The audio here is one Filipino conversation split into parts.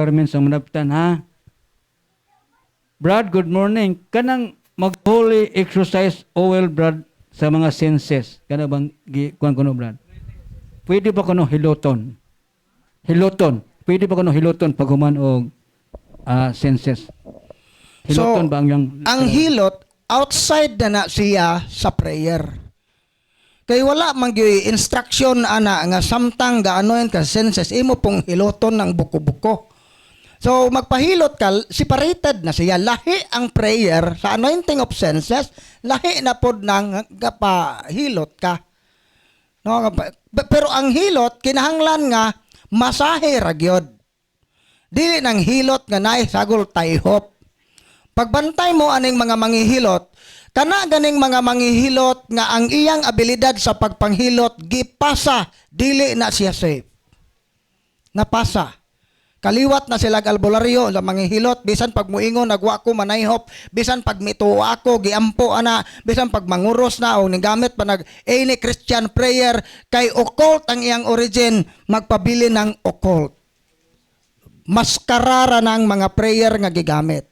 Carmen sa manaptan ha. Brad, good morning. Kanang mag-holy exercise oil, Brad, sa mga senses. Kana bang gi kuan kuno, Brad? Pwede ba kuno hiloton? Hiloton. Pwede ba kuno hiloton pag human og ah, senses? Hiloton So, ba ang yang Ang hilot, outside na na siya sa prayer. Kay wala man gyud instruction ana nga samtang gaanoin ka senses imo pong hiloton ng buko-buko. So magpahilot ka, separated na siya. Lahi ang prayer sa anointing of senses, lahi na pod nang gapahilot ka. No, pero ang hilot kinahanglan nga masahe ra gyud. Dili nang hilot nga naay sagol tayhop. Pagbantay mo aning mga manghihilot, kana ganing mga manghihilot nga ang iyang abilidad sa pagpanghilot gipasa dili na siya safe. Napasa. Kaliwat na sila albularyo sa manghihilot bisan pag muingon nagwa ko manayhop. Bisan pag mituo ako giampo ana. Bisan pag manguros na o nigamit pa nag any Christian prayer. Kay occult ang iyang origin magpabili ng occult. Maskarara ng mga prayer nga gigamit.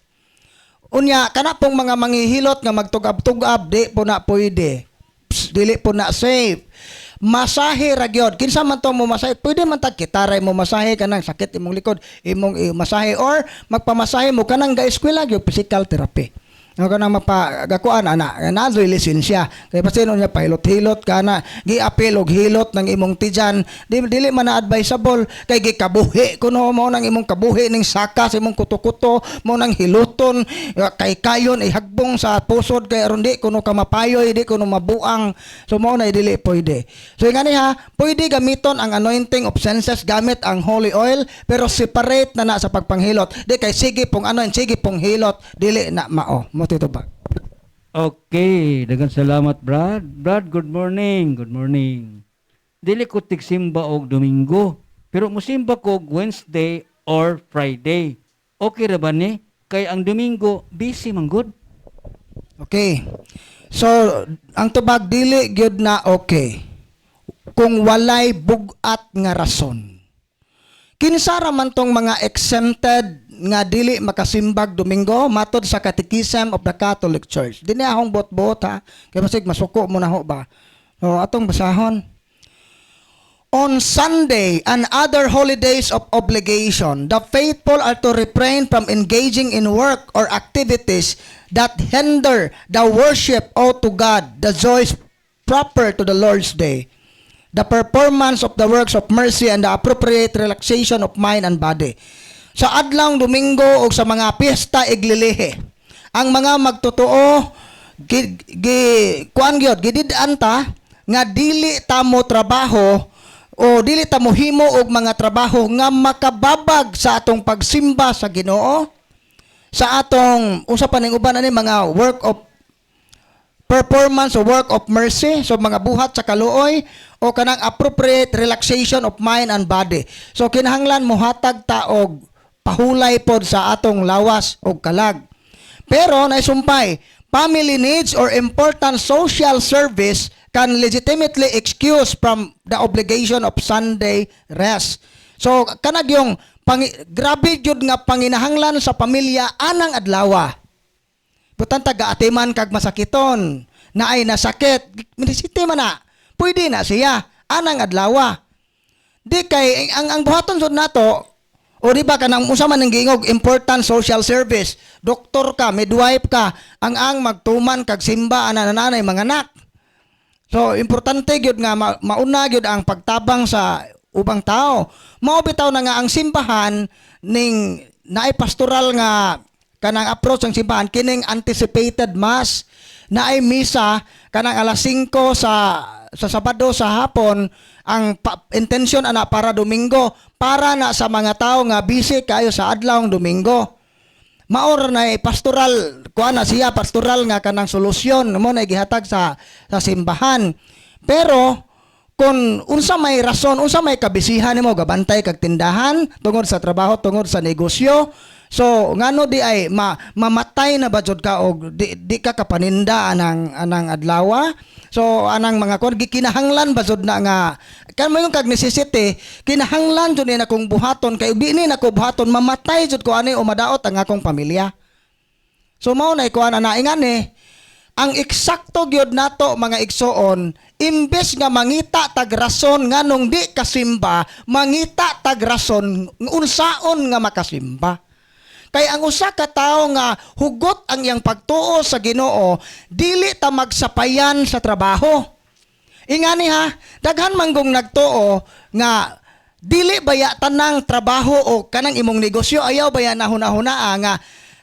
Unya, kana pong mga manghihilot nga magtugab-tugab, di po na pwede. Psst, dili po na safe. Masahe ra gyud. Kinsa man to mo masahe? Pwede man tag kitaray mo masahe kanang sakit imong likod, imong masahe or magpamasahe mo kanang ga-eskwela gyud physical therapy. Nga kanang mapagakuan ana, na lisensya. Kay pasino niya pahilot-hilot kana, gi-apil og hilot ng imong tijan, di dili man advisable kay gikabuhi kuno mo nang imong kabuhi ning saka sa imong kuto-kuto, mo nang hiluton kay kayon ay hagbong sa pusod kay aron di kuno ka mapayoy, di kuno mabuang. So mo na dili pwede. So ngani ha, pwede gamiton ang anointing of senses gamit ang holy oil pero separate na na sa pagpanghilot. Di kay sige pong anoint, sige pong hilot, dili na mao. Mo tito ba? Okay, dagan salamat Brad. Brad, good morning. Good morning. Dili ko tigsimba og Domingo, pero musimba ko Wednesday or Friday. Okay ra ba ni? Kay ang Domingo busy man good. Okay. So, ang tubag dili gyud na okay. Kung walay bugat nga rason. Kinsa ra man tong mga exempted nga dili makasimbag Domingo matod sa Catechism of the Catholic Church. Dini akong bot-bot ha. Kay basig masuko mo na ho ba. So, atong basahon. On Sunday and other holidays of obligation, the faithful are to refrain from engaging in work or activities that hinder the worship owed to God, the joys proper to the Lord's day, the performance of the works of mercy, and the appropriate relaxation of mind and body. Sa adlang Domingo o sa mga piyesta iglilihi, ang mga magtotoo gi, gi kuan gyud gidid-an ta nga dili ta mo trabaho o dili ta mo himo og mga trabaho nga makababag sa atong pagsimba sa Ginoo sa atong usa pa ning uban ani mga work of performance o work of mercy so mga buhat sa kaluoy o kanang appropriate relaxation of mind and body. So kinahanglan mohatag ta og pahulay pod sa atong lawas o kalag pero naisumpay, family needs or important social service can legitimately excuse from the obligation of Sunday rest. So kanag yung pangi, grabe jud nga panginahanglan sa pamilya anang adlawa. Butan taga atiman kag masakiton na ay nasakit, minisiti man na. Pwede na siya anang adlawa. Di kay ang ang buhaton sud nato o di ba kanang usa man ang important social service. Doktor ka, midwife ka, ang ang magtuman kag simba ana nanay mga anak. So importante gyud nga ma- mauna gyud ang pagtabang sa ubang tao. Mao bitaw na nga ang simbahan ning naay pastoral nga kanang approach ang simbahan kining anticipated mass naay misa kanang alas 5 sa sa Sabado sa hapon ang pa- intention ana para Domingo para na sa mga tao nga busy kayo sa adlawng Domingo. Maor na eh, pastoral kuha na siya pastoral nga kanang solusyon mo na gihatag sa sa simbahan. Pero kung unsa may rason, unsa may kabisihan nimo gabantay kag tindahan tungod sa trabaho, tungod sa negosyo, So ngano di ay ma, mamatay na ba jud ka og di, di ka kapaninda anang anang adlaw? So anang mga kon gikinahanglan ba jud na nga kan mo yung kag necessity kinahanglan jud ni na kong buhaton kay ubi ni na ko buhaton mamatay jud ko ani o madaot ang akong pamilya. So mao na ikuan ana ingani ang eksakto gyud nato mga igsoon imbes nga mangita tag rason nganong di kasimba mangita tag rason unsaon nga makasimba kay ang usa ka tawo nga hugot ang iyang pagtuo sa Ginoo dili ta magsapayan sa trabaho. Ingani ha daghan manggong nagtuo nga dili baya tanang trabaho o kanang imong negosyo ayaw baya nahuna-hunaa nga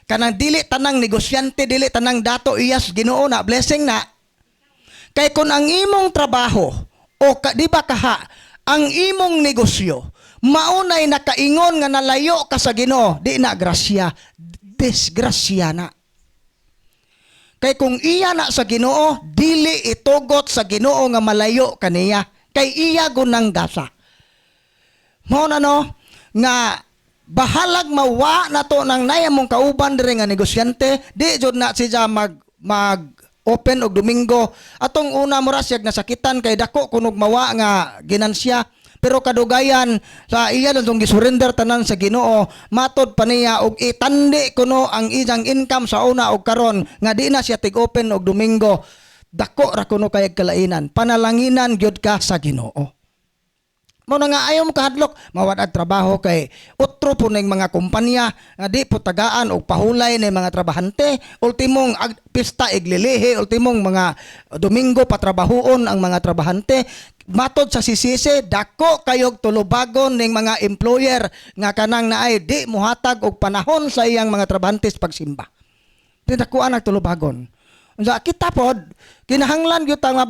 kanang dili tanang negosyante dili tanang dato iyas Ginoo na blessing na. Kay kung ang imong trabaho o ka, di ba kaha ang imong negosyo maunay nakaingon nga nalayo ka sa Ginoo. Di na grasya. Disgrasya na. Kay kung iya na sa Ginoo dili itugot sa Ginoo nga malayo kaniya kay iya gunang gasa. Mao na no nga bahalag mawa na to nang nayamong kauban diri nga negosyante. Di jud na siya mag mag open og Domingo. Atong una mo ra siyag nasakitan kay dako kunog mawa nga ginansya pero kadugayan sa iya lang tong gisurrender tanan sa Ginoo matod pa niya og itandi kuno ang iyang income sa una og karon nga di na siya tig open og Domingo. Dako ra kuno kay kalainan. Panalanginan gyud ka sa Ginoo mo na nga ayaw mo kahadlok. Mawad ang trabaho kay utro po ng mga kumpanya. Nga di po tagaan o pahulay ng mga trabahante. Ultimong ag, pista iglilihi. Ultimong mga domingo patrabahoon ang mga trabahante. Matod sa sisisi dako kayog tulubagon ning mga employer. Nga kanang naay di muhatag og panahon sa iyang mga trabahantes pagsimba. Tinakuan ang tulubagon. Unsa kita pod kinahanglan gyud ta nga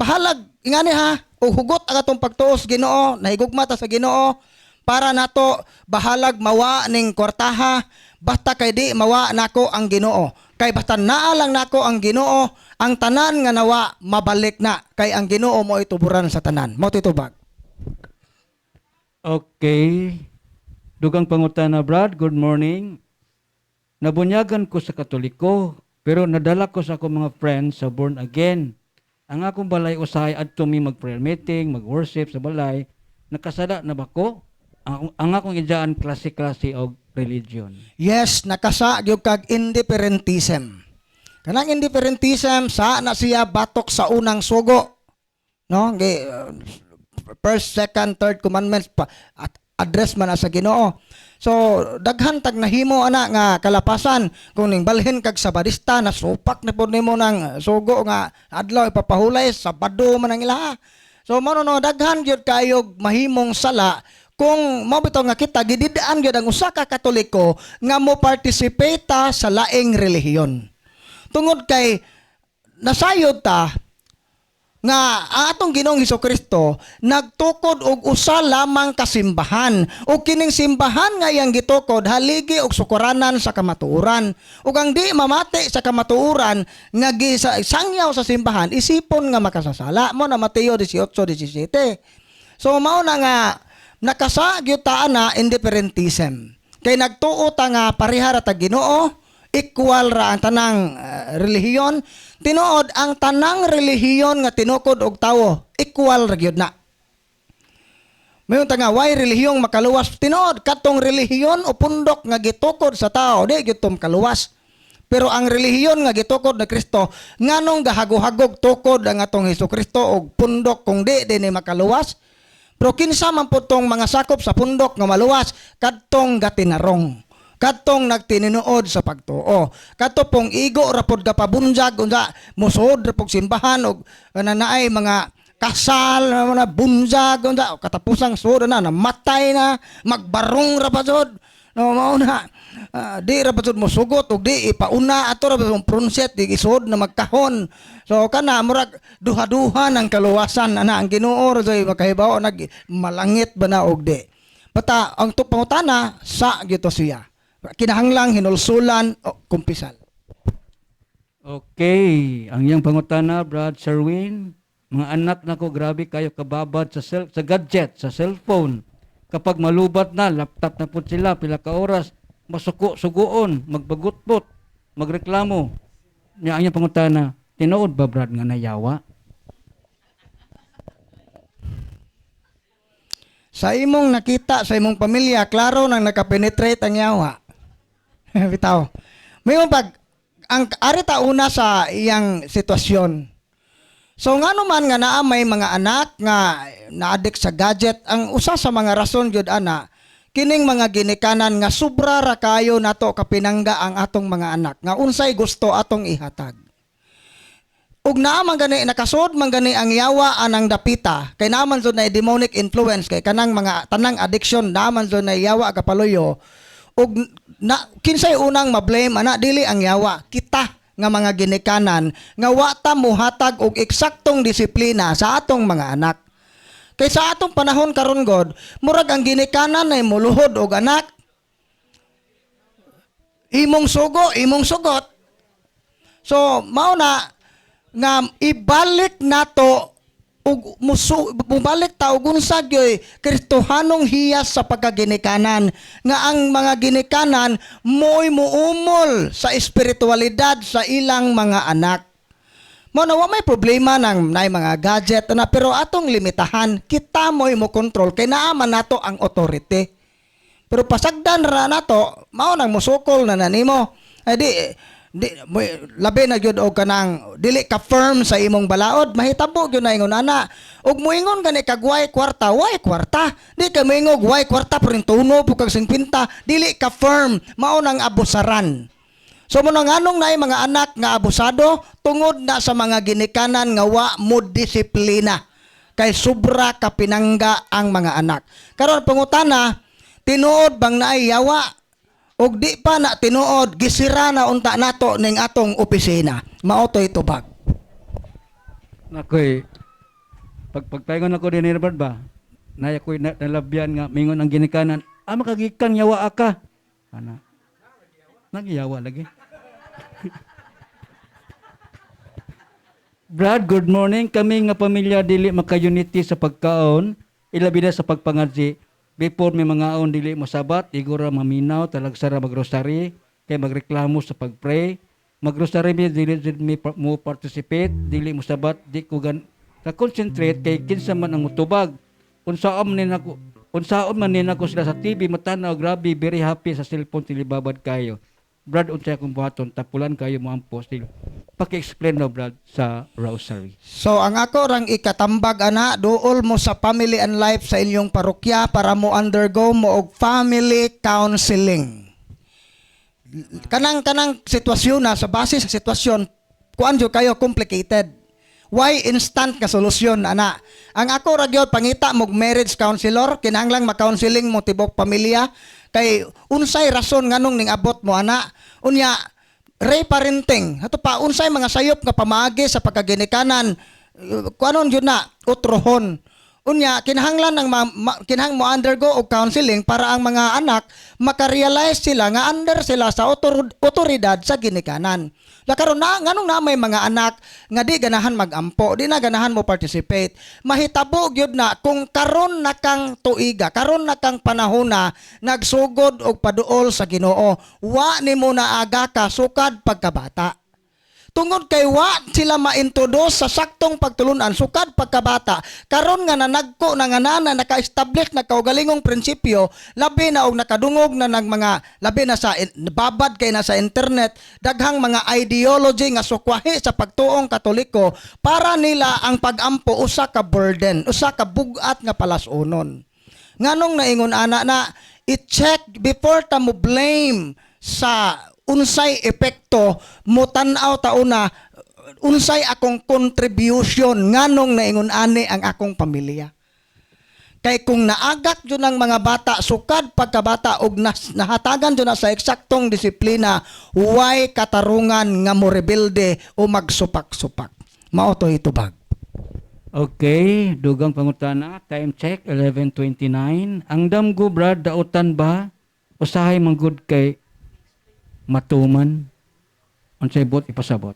ingani ha o hugot ang atong pagtuos Ginoo nahigugma ta sa Ginoo para nato bahalag mawa ning kwartaha. Basta kay di mawa nako ang Ginoo. Kay basta naa lang nako ang Ginoo ang tanan nga nawa mabalik na. Kay ang Ginoo mo ituburan sa tanan. Mo titubag Okay. Dugang pangutana, Brad. Good morning. Nabunyagan ko sa Katoliko, pero nadala ko sa akong mga friends sa born again. Ang akong balay usahay at mi mag prayer meeting, mag worship sa balay. Nakasada na ba ko? Ang, ang akong idaan klase-klase og religion. Yes, nakasa gyud kag indifferentism. Kanang indifferentism sa na siya batok sa unang sugo. No? Uh, first, second, third commandments pa at address man sa Ginoo. So daghan tag nahimo ana nga kalapasan kung ning balhin kag sabadista na supak na pud nimo ng sugo nga adlaw ipapahulay sabado man ang ilaha. So mo no daghan gyud kayog mahimong sala kung mo nga kita gididaan gyud ang usa ka katoliko nga mo participate sa laing relihiyon. Tungod kay nasayod ta nga atong Ginoong Hesus nagtukod og usa lamang kasimbahan ug kining simbahan nga iyang gitukod haligi og sukuranan sa kamatuoran ug ang di mamati sa kamatuoran nga gisa, sangyaw sa simbahan isipon nga makasasala. Mo na Mateo 18:17 so mao na nga nakasa gyud ta na indifferentism kay nagtuo ta nga parihara ta Ginoo equal ra ang tanang uh, relihiyon. Tinuod ang tanang relihiyon nga tinukod og tawo equal ra gyud na. Mayon nga why relihiyong makaluwas? Tinuod katong relihiyon o pundok nga gitukod sa tao di gyud tom kaluwas pero ang relihiyon nga gitukod na Kristo nganong gahagog-hagog tukod ang atong Hesus Kristo og pundok kung di dinhi makaluwas? Pero kinsa man po tong mga sakop sa pundok nga maluwas? Kadtong gatinarong katong nagtininuod sa pagtuo. Kato pong igo rapod ka pabunjag unsa musod rapog simbahan og nanaay mga kasal na mga bunjag unsa katapusang sud na namatay na magbarong ra pa jud no mao na. Ah, di ra pa jud mosugot og di ipauna ato ra pa yung pronset di isod na magkahon. So kana murag duha-duha ng kaluwasan ana ang Ginoo ra makahibaw nag malangit ba na og di. Bata ang to pangutana sa gito siya kinahanglang hinulsulan o kumpisal Okay, ang iyang pangutana, Brad Sherwin, mga anak na ko, grabe kayo kababad sa, cell, sa gadget, sa cellphone. Kapag malubat na, laptop na po sila, pila ka oras, masuko-sugoon, magbagutbot, magreklamo. Nya ang pangutana, tinuod ba Brad nga nayawa? Sa imong nakita sa imong pamilya, klaro nang nakapenetrate ang yawa. Bitaw. May pag ang arita una sa iyang sitwasyon. So nga naman nga naa may mga anak nga na-addict sa gadget, ang usa sa mga rason jud ana kining mga ginikanan nga sobra ra kayo nato kapinangga ang atong mga anak nga unsay gusto atong ihatag. Ug naa man gani nakasud man gani ang yawa anang dapita kay naman so na demonic influence kay kanang mga tanang addiction naman so na yawa kapaluyo ug na kinsay unang mablame ana dili ang yawa kita nga mga ginikanan nga wa ta muhatag og eksaktong disiplina sa atong mga anak. Kay sa atong panahon karon god murag ang ginikanan ay muluhod og anak. Imong sugo imong sugot. So mao na nga ibalik nato ug musu bumalik ta og unsa Kristohanong hiyas sa pagkaginikanan. Nga ang mga ginikanan mo'y muumol sa espiritualidad sa ilang mga anak. Mo na may problema ng nay mga gadget na pero atong limitahan kita mo'y mo control kay naaman nato ang authority. Pero pasagdan ra nato mao nang musukol na nanimo. Ay di mo, labi na gyud og kanang dili ka firm sa imong balaod mahitabo gyud na ingon ana ug moingon gani kag way kwarta way kwarta. Di ka moingog way kwarta pero tuno po kag 50 dili ka firm mao nang abusaran. So mo nang anong naay mga anak nga abusado tungod na sa mga ginikanan nga wa mo disiplina. Kay sobra ka pinangga ang mga anak. Karon pangutana, tinuod bang naay yawa ug di pa na tinuod gisira na unta nato ning atong opisina. Mao to'y tubag. Nakoy, pag pagpaingon ako din Brad ba, naya ko'y na, nalabyan nga, mingon ang ginikanan, ah, makagikan yawa aka. Ana, nagyawa lagi. Brad, good morning. Kami nga pamilya dili maka-unity sa pagkaon, ilabi na sa pagpangadji. Before may mga aon dili mosabat, igura maminaw, talagsara magrosary, kay magreklamo sa pagpray. Magrosary mi dili mi mo participate, dili mosabat, di ko gan ka-concentrate kay kinsa man ang mutubag. Unsaon man nako, unsaon man nako sila sa TV matanaw, grabe, very happy sa cellphone tilibabad kayo. Brad, unsay akong buhaton, tapulan kayo mo ang postil. Paki-explain na, Brad, sa rosary. So ang ako rang ikatambag ana duol mo sa family and life sa inyong parokya para mo undergo mo og family counseling. Kanang kanang sitwasyon na sa base sa sitwasyon kuan kayo complicated. Why instant ka solusyon ana? Ang ako ra gyud pangita mog marriage counselor kinahanglang ma-counseling mo tibok pamilya kay unsay rason nganong ning abot mo ana? Unya reparenting ato pa unsay mga sayop nga pamaagi sa pagkaginikanan? Uh, kuanon yun na utrohon. Unya kinahanglan ng ma, ma- kinahang mo undergo og counseling para ang mga anak makarealize sila nga under sila sa otor- otoridad sa ginikanan la karon na nganong na may mga anak nga di ganahan magampo di na ganahan mo participate. Mahitabo gyud na kung karon na kang tuiga karon na kang panahon na nagsugod og paduol sa Ginoo wa nimo na aga ka sukad pagkabata Tungod kay wa sila ma-introduce sa saktong pagtulunan sukad pagkabata. Karon nga nanagko na nga nana naka-establish na kaugalingong prinsipyo labi na og nakadungog na nag mga labi na sa babad kay na internet daghang mga ideology nga sukwahi sa pagtuong katoliko para nila ang pag-ampo usa ka burden usa ka bugat nga palasunon nganong naingon ana na i-check before ta mo blame sa unsay epekto mo tan-aw tauna unsay akong contribution nganong naingon ani ang akong pamilya kay kung naagak jud ang mga bata sukad pagkabata og nas, nahatagan jud na sa eksaktong disiplina way katarungan nga mo rebelde o magsupak-supak mao to itubag Okay, dugang pangutana, time check, 11.29. Ang damgo, Brad, dautan ba? Usahay manggod kay matuman? Unsay bot ipasabot?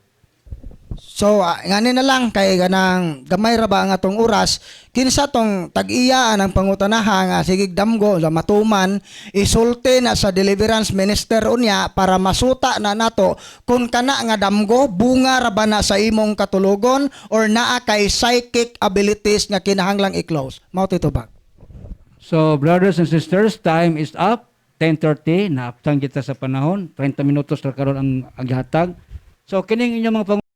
So, uh, ngani na lang kay ganang gamay ra ba ang atong oras kinsa tong tag-iya ang pangutanaha nga sige damgo sa matuman isulti na sa deliverance minister unya para masuta na nato kung kana nga damgo bunga ra ba na sa imong katulugon or naa kay psychic abilities nga kinahanglang i-close. Mao titubag. So, brothers and sisters, time is up. 10.30, naaptang kita sa panahon. 30 minutos na karon ang aghatag. So, kining inyong mga